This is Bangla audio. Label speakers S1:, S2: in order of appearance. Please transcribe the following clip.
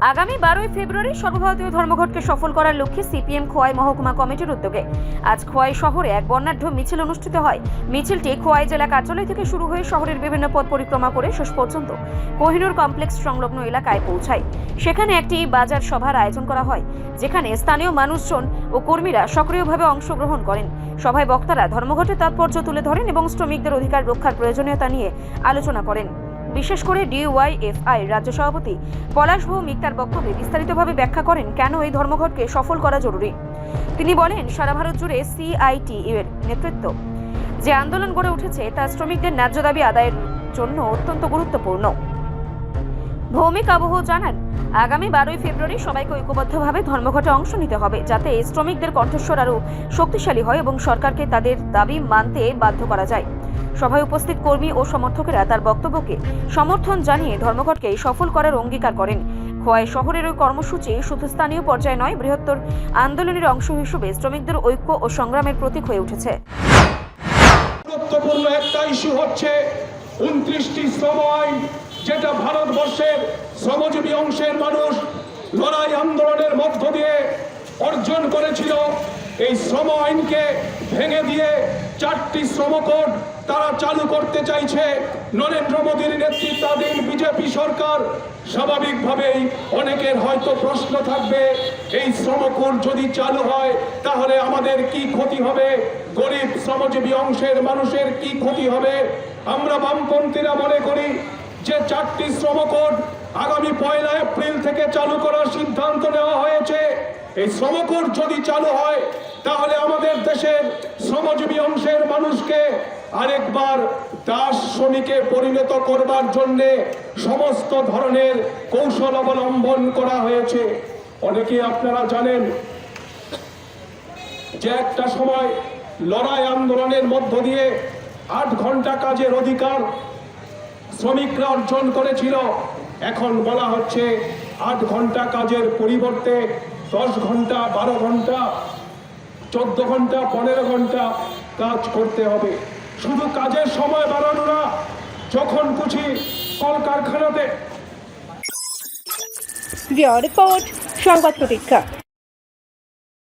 S1: আগামী বারোই ফেব্রুয়ারি সর্বভারতীয় ধর্মঘটকে সফল করার লক্ষ্যে সিপিএম খোয়াই মহকুমা কমিটির উদ্যোগে। আজ খোয়াই শহরে এক বর্ণাঢ্য মিছিল অনুষ্ঠিত হয়। মিছিলটি খোয়াই জেলা কার্যালয় থেকে শুরু হয়ে শহরের বিভিন্ন পথ পরিক্রমা করে শেষ পর্যন্ত কোহিনুর কমপ্লেক্স সংলগ্ন এলাকায় পৌঁছায়। সেখানে একটি বাজার সভার আয়োজন করা হয়, যেখানে স্থানীয় মানুষজন ও কর্মীরা সক্রিয়ভাবে অংশগ্রহণ করেন। সভায় বক্তারা ধর্মঘটের তাৎপর্য তুলে ধরেন এবং শ্রমিকদের অধিকার রক্ষার প্রয়োজনীয়তা নিয়ে আলোচনা করেন। বিশেষ করে ডিওয়াইএফআই রাজ্য সভাপতি পলাশ ভৌমিক তার বক্তব্যে বিস্তারিতভাবে ব্যাখ্যা করেন কেন এই ধর্মঘটকে সফল করা জরুরি। তিনি বলেন, সারা ভারত জুড়ে সিআইটি এর নেতৃত্ব যে আন্দোলন গড়ে উঠেছে তা শ্রমিকদের ন্যায্য দাবি আদায়ের জন্য অত্যন্ত গুরুত্বপূর্ণ। ভৌমিক আবহ জানান, আগামী বারোই ফেব্রুয়ারি সবাইকে ঐক্যবদ্ধভাবে ধর্মঘটে অংশ নিতে হবে যাতে শ্রমিকদের কণ্ঠস্বর আরও শক্তিশালী হয় এবং সরকারকে তাদের দাবি মানতে বাধ্য করা যায়। সভায় উপস্থিত কর্মী ও সমর্থকেরা তার বক্তব্যকে সমর্থন জানিয়ে ধর্মঘটকে সফল করার অঙ্গীকার করেন। খোয়াই শহরের ওই কর্মসূচি শুধু স্থানীয় পর্যায়ে নয়, বৃহত্তর আন্দোলনের অংশ হিসেবে শ্রমিকদের ঐক্য ও সংগ্রামের প্রতীক হয়ে উঠেছে।
S2: গুরুত্বপূর্ণ একটা হচ্ছে যেটা ভারতবর্ষের শ্রমজীবী অংশের মানুষ লড়াই আন্দোলনের মধ্য দিয়ে অর্জন করেছিল। এই শ্রম আইনকে ভেঙে দিয়ে চারটি শ্রম কোড তারা চালু করতে চাইছে। নরেন্দ্র মোদীর নেতৃত্বাধীন বিজেপি সরকার স্বাভাবিকভাবেই অনেকের হয়তো প্রশ্ন থাকবে, এই শ্রমকোড যদি চালু হয়, তাহলে আমাদের কি ক্ষতি হবে? গরিব শ্রমজীবী অংশের মানুষের কি ক্ষতি হবে? আমরা বামপন্থীরা মনে করি যে চারটি শ্রমকোড আগামী পয়লা এপ্রিল থেকে চালু করার সিদ্ধান্ত নেওয়া হয়েছে। এই শ্রমকোড যদি চালু হয় তাহলে আমাদের দেশের শ্রমজীবী অংশের মানুষকে আরেকবার দাস শ্রমিকে পরিণত করবার জন্য সমস্ত ধরনের কৌশল অবলম্বন করা হয়েছে। অনেকে আপনারা জানেন যে একটা সময় লড়াই আন্দোলনের মধ্য দিয়ে আট ঘণ্টা কাজের অধিকার শ্রমিকরা অর্জন করেছিল। এখন বলা হচ্ছে আট ঘণ্টা কাজের পরিবর্তে দশ ঘণ্টা, বারো ঘণ্টা চোদ্দ ঘণ্টা, পনেরো ঘণ্টা কাজ করতে হবে। শুধু কাজের সময় বাড়ানো না, যখন খুশি কলকারখানাতে।
S3: রিপোর্ট, সংবাদ প্রতীক্ষা।